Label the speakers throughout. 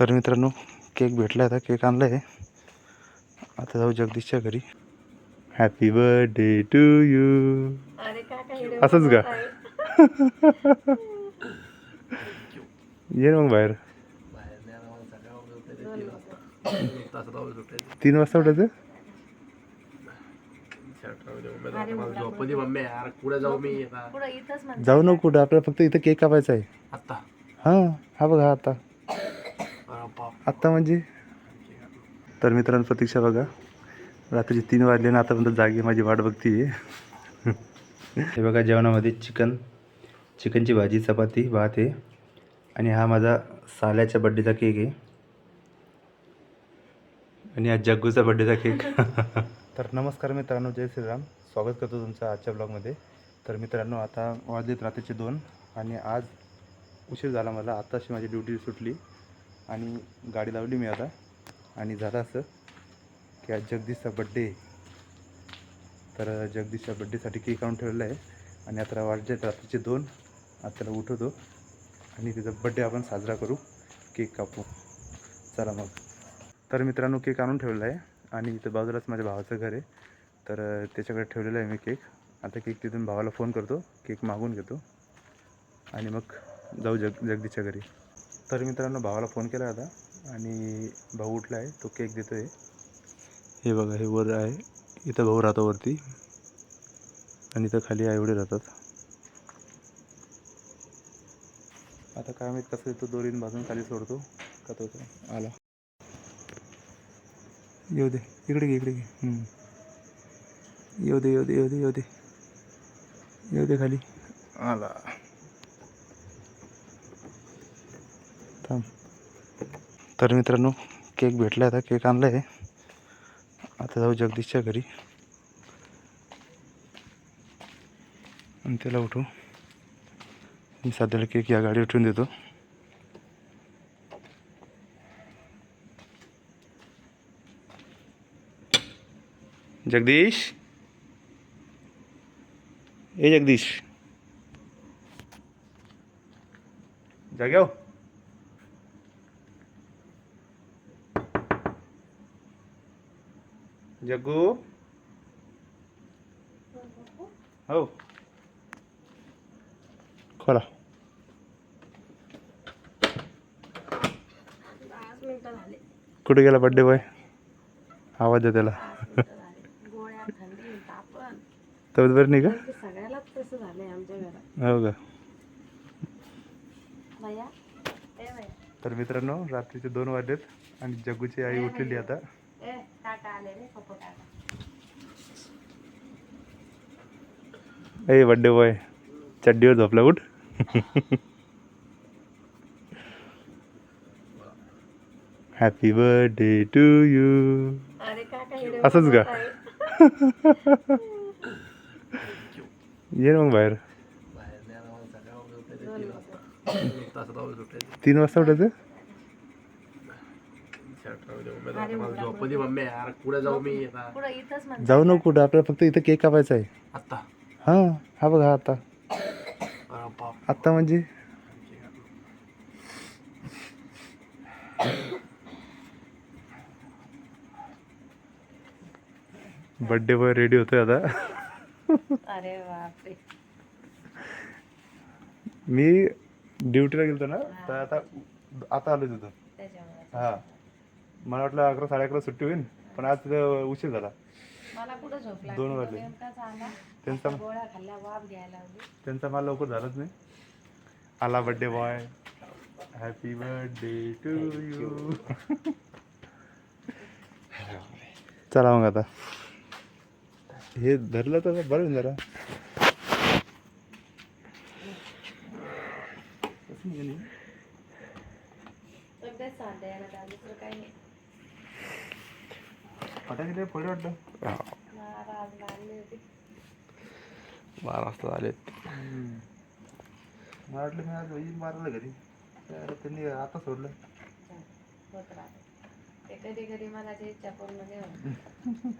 Speaker 1: तर मित्रांनो केक भेटला आता केक आणला आहे आता जाऊ जगदीशच्या घरी. हॅपी बर्थडे टू यू
Speaker 2: अरे काका हिडे
Speaker 1: असंच का?
Speaker 2: आहे.
Speaker 1: ये मग बाहेर. तीन वाजता उठायचं?
Speaker 3: जाऊ
Speaker 1: नको कुठं आपल्याला फक्त इथं केक कापायचा आहे.
Speaker 3: आता
Speaker 1: हां हा बघा आता. आत्ता म्हणजे? तर मित्रांनो प्रतीक्षा बघा. रात्रीचे तीन वाजले ना आतापर्यंत जागी माझी वाट बघती हे बघा जेवणामध्ये चिकन चिकनची भाजी चपाती भात आहे. आणि हा माझा साल्याच्या बड्डेचा केक आहे. आणि हा जग्गूचा बड्डेचा केक तर नमस्कार मित्रांनो जय श्रीराम. स्वागत करतो तुमचं आजच्या ब्लॉगमध्ये तर मित्रांनो आता वाजलेत रात्रीचे दोन. आणि आज उशीर झाला मला. आत्ताशी माझी ड्युटी सुटली. आणि गाडी लावली मी आता. आणि झालं असं की आज जगदीशचा बड्डे तर जगदीशच्या बड्डेसाठी केक आणून ठेवलेला आहे. आणि आता वाजले रात्रीचे दोन. आताला उठवतो. आणि तिचा बड्डे आपण साजरा करू. केक कापू. चला मग. तर मित्रांनो केक आणून ठेवलेला आहे. आणि इथं बाजूलाच माझ्या भावाचं घर आहे. तर त्याच्याकडे ठेवलेलं आहे मी केक आता केक तिथून भावाला फोन करतो. केक मागून घेतो. आणि मग जाऊ जग जगदीशच्या घरी. तर मित्रांनो भावाला फोन केला आता आणि भाऊ उठला आहे तो केक देतो आहे हे बघा हे वर आहे. इथं भाऊ राहतो वरती. आणि इथं खाली आईवडे राहतात. आता काय माहीत कसं येतो दोरीन बाजून खाली सोडतो. का तो आला. येऊ दे इकडे घे इकडे घे. येऊ दे येऊ दे येऊ दे येऊ दे. येऊ दे खाली. आला. थांब तर मित्रांनो केक भेटला आता केक आणला आहे आता जाऊ जगदीशच्या घरी. आणि त्याला उठू मी सध्याला केक या गाडी उठवून देतो. जगदीश? ए जगदीश. जाग्याव जग्गू? हो. खोला.
Speaker 2: पाच मिनिटं झाले.
Speaker 1: कुठे गेला बड्डे बॉय आवाज आहे त्याला. तब्येत बरी नाही का?
Speaker 2: ते सगळ्यालाच तसं झालंय आमच्या घरात.
Speaker 1: हो का?
Speaker 2: भैया? ए भैया.
Speaker 1: तर मित्रांनो रात्रीचे दोन वाजलेत आणि जग्गूची आई उठलेली आता.
Speaker 2: टाटा आले रे पप्पा टाटा
Speaker 1: ए बड्डे बॉय चड्डीवर झोपला उठ हॅपी बर्थडे टू यू
Speaker 2: अरे काका हिडे
Speaker 1: असंच का? ये ना मग बाहेर. तीन वाजता उठायचं?
Speaker 3: झोपली मम्मी यार कुठे जाऊ मी आता?
Speaker 2: पुढं इथंच म्हणते.
Speaker 1: जाऊ नको कुठं आपल्याला फक्त इथं केक कापायचा आहे.
Speaker 3: आता
Speaker 1: हां हा बघा आता.
Speaker 3: अरे बाप.
Speaker 1: आत्ता म्हणजे? बड्डे बॉय रेडी होतोय आता.
Speaker 2: अरे बापरे.
Speaker 1: मी ड्युटीला गेलतो ना तर आता आता आलो तिथं.
Speaker 2: त्याच्यामुळे.
Speaker 1: हा. मला वाटलं अकरा साडे अकरा सुट्टी होईल पण आज उशीर झाला.
Speaker 2: मला कुठं झोप लागली?
Speaker 1: दोन
Speaker 2: तो
Speaker 1: वाजले.
Speaker 2: नेमकाच आला
Speaker 1: त्यांचा
Speaker 2: गोळ्या खाल्ल्या वाफ घ्यायला लावली.
Speaker 1: त्यांचा मला लवकर झालंच नाही. आला birthday boy happy birthday to you चला मग आता. हे धरलं तर बरं होईल जरा
Speaker 2: तब्येत साध्या यायला लागली, दुसरं काही नाही
Speaker 1: फटाके ते पडे वाटतं बारा वाजता आलेत मला वाटलं मी आज येईन बाराला घरी. तर त्यांनी आता सोडलं.
Speaker 2: होत राहते ते कधी कधी मला जे इच्छा पूर्ण नाही होत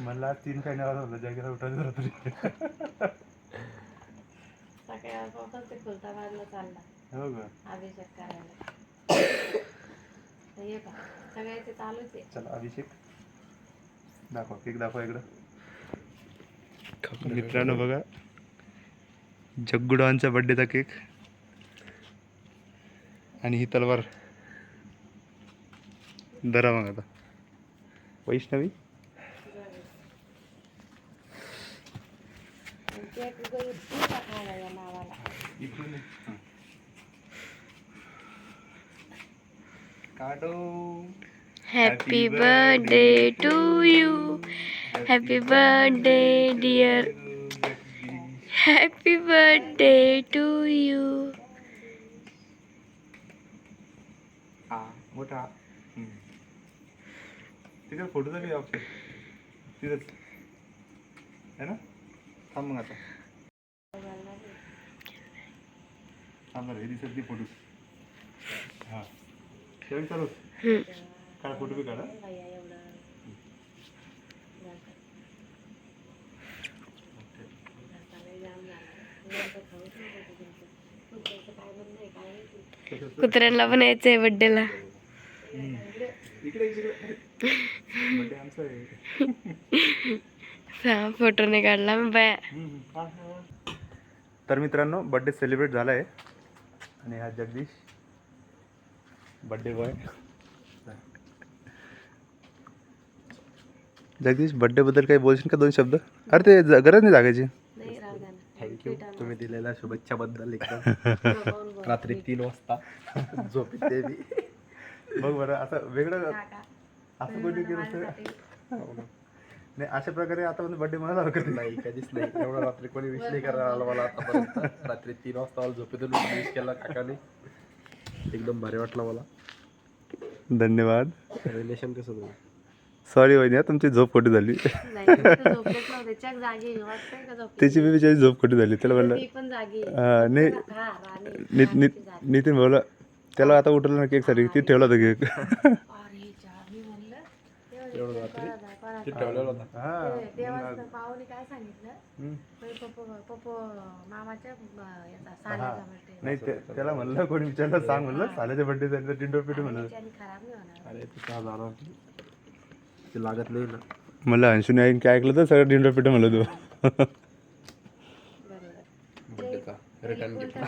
Speaker 1: मला तीन काही नावाला होतं जागेला उठायचं रात्री
Speaker 2: सकाळी ते खुलता बाजला चालला.
Speaker 1: हो का?
Speaker 2: अभिषेक करायला. सगळ्याचे चालूच आहे.
Speaker 1: चला अभिषेक. दाखवा केक दाखवा इकडं. मित्रांनो बघा. जग्गुडांचा बड्डेचा केक आणि ही तलवार. दरा मग आता. वैष्णवी?
Speaker 2: केक उगाच इतकी टाकायला या नावाला
Speaker 1: काढो
Speaker 4: Happy birthday to you. Happy birthday, dear. Happy birthday to you.
Speaker 1: हा मोठा तिथे फोटो झाली ऑप्शन तिथेच है ना थांब मग आता थांब बरं, हे दिसत नाही फोटो हां शेवट चालू. काढा फोटो बी काढा.
Speaker 4: कुत्र्यांना पण यायचंय बड्डेला फोटो नाही काढला बाया.
Speaker 1: तर मित्रांनो बड्डे सेलिब्रेट झाला आहे आणि हा Jagdish birthday boy. Jagdish birthday बद्दल काही बोलशील का दोन शब्द? अरे ते ज- गरज नाही जागायची.
Speaker 3: थँक्यू तुम्ही दिलेल्या शुभेच्छाबद्दल एकदम. रात्री तीन वाजता. झोपेत ते बी.
Speaker 1: बघ बरं असं वेगळं. असं कोणी केलं तर
Speaker 2: माझ्यासाठी.
Speaker 1: नाही अशा प्रकारे आता म्हणजे बड्डे मला हरकत नाही.
Speaker 3: नाही कधीच नाही. एवढं रात्री कोणी विश नाही करायला आलं मला आतापर्यंत. रात्री तीन वाजता मला झोपेतून विश केला काकाने. एकदम भारी वाटलं मला.
Speaker 1: धन्यवाद
Speaker 3: रिलेशन कसं तुम्ही
Speaker 1: सॉरी वहिनी हा, तुमची झोप खोटी झाली
Speaker 2: नाही मी तर झोपलेच नव्हते चक जागी आहे. वाटतंय का झोपली?
Speaker 1: त्याची बी बिचारी झोप खोटी झाली त्याला म्हणलं
Speaker 2: मी पण जागी आहे.
Speaker 1: हा, नाही
Speaker 2: हा, राणी.
Speaker 1: नित नितीन बोला त्याला आता उठवलं ना केकसाठी ती ठेवला होता केक
Speaker 2: अरे म्हणलं,
Speaker 3: एवढं रात्री? ते ठेवलेलं होता?
Speaker 2: ते देवाचं पाहुणे काय सांगितलं? पप्पो पप्पो मामाच्या याचा साल्याचा birthday.
Speaker 1: नाही ते- त्याला म्हणलं कोणी विचारलं सांग म्हणलं. साल्याच्या बड्डे झाली तर टिंडो पिटू म्हणलं.
Speaker 2: त्याच्याने खराब नाही होणार.
Speaker 3: अरे ते काय झालं? ते लागत नाही ना.
Speaker 1: म्हणलं अंशुने आईन काय ऐकलं तर सगळं टिंडो पिटू म्हणलं तू.
Speaker 2: बरोबर.
Speaker 3: बड्डेचा रिटर्न गिफ्ट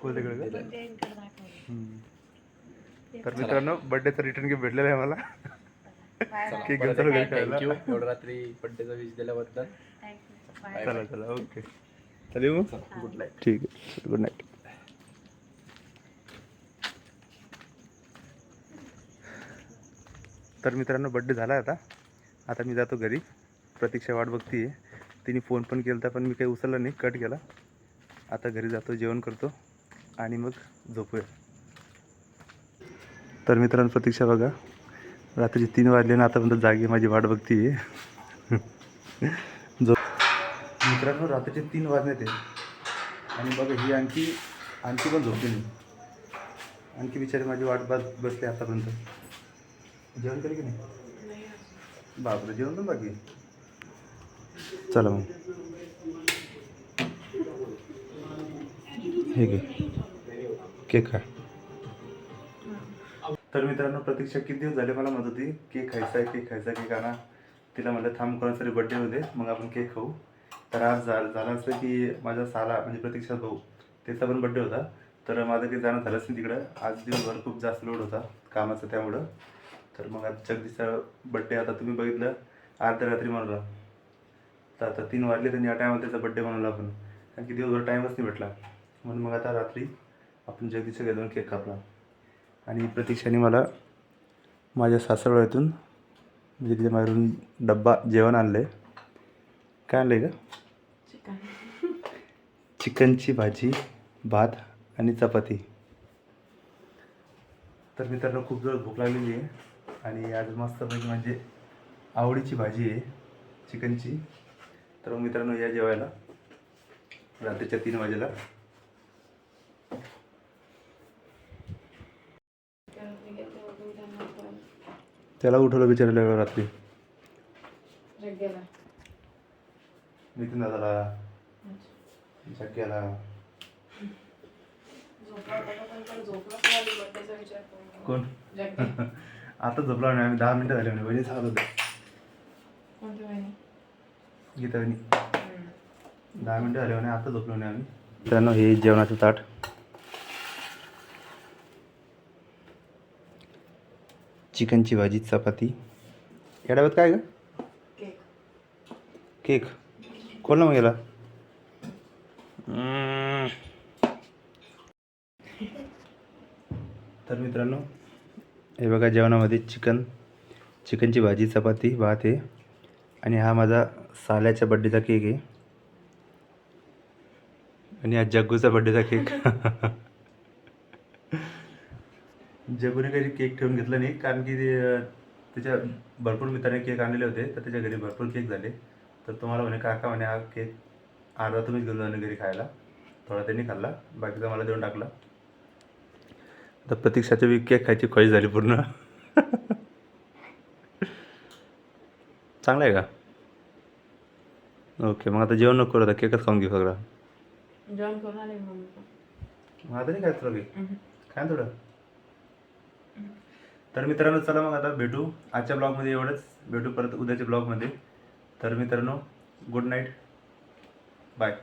Speaker 1: कोणत्याकडे का?
Speaker 2: त्यांकडे दाखवलं.
Speaker 1: हम्म. तर मित्रांनो बड्डेचं रिटर्न गिफ्ट भेटलेलं आहे मला केक घेऊन चालू घरी खायला
Speaker 3: थँक्यू एवढं रात्री बड्डेचा विश दिल्याबद्दल.
Speaker 1: चला चला ओके. चालेल मग?
Speaker 3: गुड नाईट
Speaker 1: ठीक आहे गुड नाईट तर मित्रांनो बड्डे झाला आता. आता मी जातो घरी. प्रतीक्षा वाट बघती आहे तिने फोन पण केला होता पण मी काही उचलला नाही. कट केला. आता घरी जातो जेवण करतो. आणि मग झोपूया. तर मित्रांनो प्रतीक्षा बघा. रात्रीचे तीन वाजले ना आतापर्यंत जागी माझी वाट बघती आहे मित्रांनो रात्रीचे तीन वाजण्यात आहे आणि बघा ही आणखी आणखी पण झोपली नाही आणखी बिचारी माझी वाट बस बसली आतापर्यंत. जेवण केली की नाही? बापरे जेवण पण बाकी चला मग. हे घे. केक खा. तर मित्रांनो प्रतीक्षा किती दिवस झाले मला म्हणत होती केक खायचा आहे केक खायचा केक आणा. तिला म्हटलं थांब कोणातरी बड्डे होते मग आपण केक खाऊ. तर आज झा झालं असं की माझा साला म्हणजे प्रतीक्षा भाऊ त्याचा पण बड्डे होता. तर माझं काही जाणं झालंच नाही तिकडं. आज दिवसभर खूप जास्त लोड होता कामाचा त्यामुळं. तर मग आज जगदीशचा बड्डे आता तुम्ही बघितलं. अर्ध्या रात्री म्हणला तर आता तीन वाजले त्यांनी या टायमाला त्याचा बड्डे बनवला आपण. कारण की दिवसभर टाईमच नाही भेटला. म्हणून मग आता रात्री आपण जगदीशच्या घरी जाऊन केक कापला. आणि प्रतीक्षाने मला माझ्या सासरवाड्यातून म्हणजे तिच्या मारून डब्बा जेवण आणलं आहे काय आणलं आहे का चिकनची भाजी भात आणि चपाती. तर मित्रांनो खूप जोर भूक लागलेली आहे. आणि आज मस्तपैकी म्हणजे आवडीची भाजी आहे चिकनची. तर मग मित्रांनो या जेवायला. रात्रीच्या तीन वाजेला. त्याला उठवलं बिचारायला रात्री.
Speaker 2: गेला
Speaker 1: नितीन दादाला
Speaker 2: च्या
Speaker 1: कोण आता झोपलो नाही आम्ही दहा मिनटं झाले म्हणे वहिनी सांगत होते. गीता वहिनी? दहा मिनटं झाले म्हणे आता झोपलो नाही आम्ही. मित्रांनो हे जेवणाचं ताट. चिकनची भाजी चपाती. या डब्यात काय ग? केक. कोण ना मग गेला तर मित्रांनो हे बघा जेवणामध्ये चिकन. चिकनची भाजी चपाती भात आहे आणि हा माझा साल्याच्या बड्डेचा केक आहे. आणि हा जग्गूचा बड्डेचा केक. जग्गूने काही केक ठेवून घेतला नाही. कारण की त्याच्या भरपूर मित्राने केक आणलेले होते. तर त्याच्या घरी भरपूर केक झाले. तर तुम्हाला म्हणे काका म्हणे हा केक अर्धा तुम्हीच घेऊन जाणे घरी खायला. थोडा त्यांनी खाल्ला. बाकीचा मला देऊन टाकला. आता प्रतीक्षाची बी केक खायची खोई झाली पूर्ण. चांगला आहे का? ओके मग आता जेवण नको करू आता केकच खाऊन घेऊ सगळा.
Speaker 2: जेवण करून आले
Speaker 1: मग आता नाही काय तुला काय थोडं. तर मित्रांनो चला मग आता भेटू. आजच्या ब्लॉगमध्ये एवढंच. भेटू परत उद्याच्या ब्लॉगमध्ये. तर मित्रांनो गुड नाईट बाय